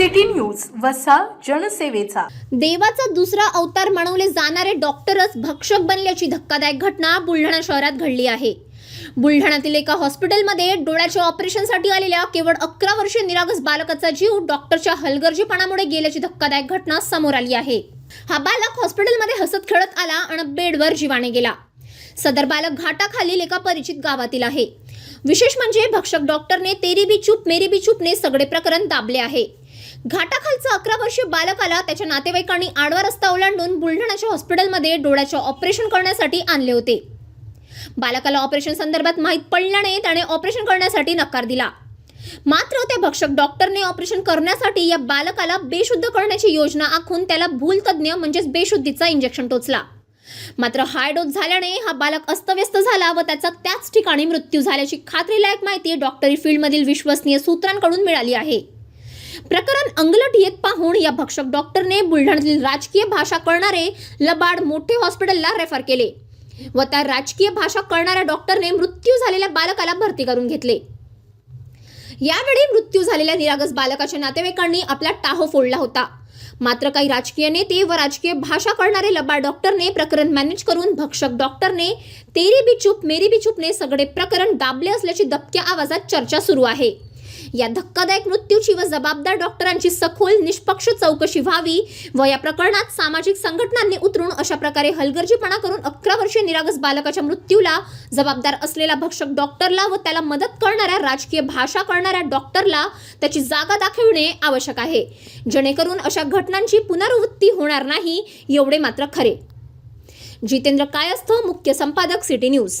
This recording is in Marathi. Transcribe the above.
सिटी न्यूज वसा जनसेवेचा. देवाचा दुसरा अवतार म्हणवले जाणारे डॉक्टरच भक्षक बनल्याची धक्कादायक घटना बुलढाणा शहरात घडली आहे. बुलढाण्यातील एका हॉस्पिटलमध्ये डोळ्याच्या ऑपरेशनसाठी आलेल्या केवळ अकरा वर्षीय निरागस बालकाचा जीव डॉक्टरच्या हलगर्जीपणामुळे गेल्याची धक्कादायक घटना समोर आली आहे. हा बालक हॉस्पिटलमध्ये हसत खेळत आला आणि बेडवर जीवाने गेला. सदर बालक घाटाखालील एका परिचित गावातील आहे. विशेष म्हणजे भक्षक डॉक्टरने तेरी बी चूप मेरी बी चूपने सगळे प्रकरण दाबले आहे. घाटाखालचा अकरा वर्षीय बालकाला त्याच्या नातेवाईकांनी आडवा रस्ता ओलांडून बुलढाण्याच्या हॉस्पिटलमध्ये डोळ्याचे ऑपरेशन करण्यासाठी आणले होते. बालकाला ऑपरेशन संदर्भात माहीत पडल्याने त्याने ऑपरेशन करण्यासाठी नकार दिला. मात्र त्या भक्षक डॉक्टरने ऑपरेशन करण्यासाठी या बालकाला बेशुद्ध करण्याची योजना आखून त्याला भूलतज्ञ म्हणजेच बेशुद्धीचा इंजेक्शन टोचला. मात्र हाय डोस झाल्याने हा बालक अस्तव्यस्त झाला व त्याचा त्याच ठिकाणी मृत्यू झाल्याची खात्रीलायक माहिती डॉक्टरी फील्डमधील विश्वसनीय सूत्रांकडून मिळाली आहे. प्रकरण अंगलट येत पाहून या भक्षक डॉक्टरने बुलढाण्यातील राजकीय भाषा कळणारे लबाड मोठे हॉस्पिटलला रेफर केले व त्या राजकीय भाषा कळणाऱ्या डॉक्टरने मृत्यू झालेल्या बालकाला भरती करून घेतले. यावेळी मृत्यू झालेल्या निरागस बालकाच्या नातेवाईकांनी आपला टाहो फोडला होता. मात्र काही राजकीय नेते व राजकीय भाषा कळणारे लबाड डॉक्टरने प्रकरण मॅनेज करून भक्षक डॉक्टरने तेरी बी चूप मेरी बी चूपने सगळे प्रकरण दाबले असल्याची दबक्या आवाजात चर्चा सुरू आहे. या धक्कादायक मृत्यूची व जबाबदार डॉक्टरांची सखोल निष्पक्ष चौकशी व्हावी व या प्रकरणात सामाजिक संघटनांनी उतरून अशा प्रकारे हलगर्जीपणा करून अकरा वर्षीय निरागस बालकाच्या मृत्यूला जबाबदार असलेला भक्षक डॉक्टरला व त्याला मदत करणाऱ्या राजकीय भाषा करणाऱ्या डॉक्टरला त्याची जागा दाखविणे आवश्यक आहे. जेणेकरून अशा घटनांची पुनरावृत्ती होणार नाही एवढे मात्र खरे. जितेंद्र कायस्थ मुख्य संपादक सिटी न्यूज.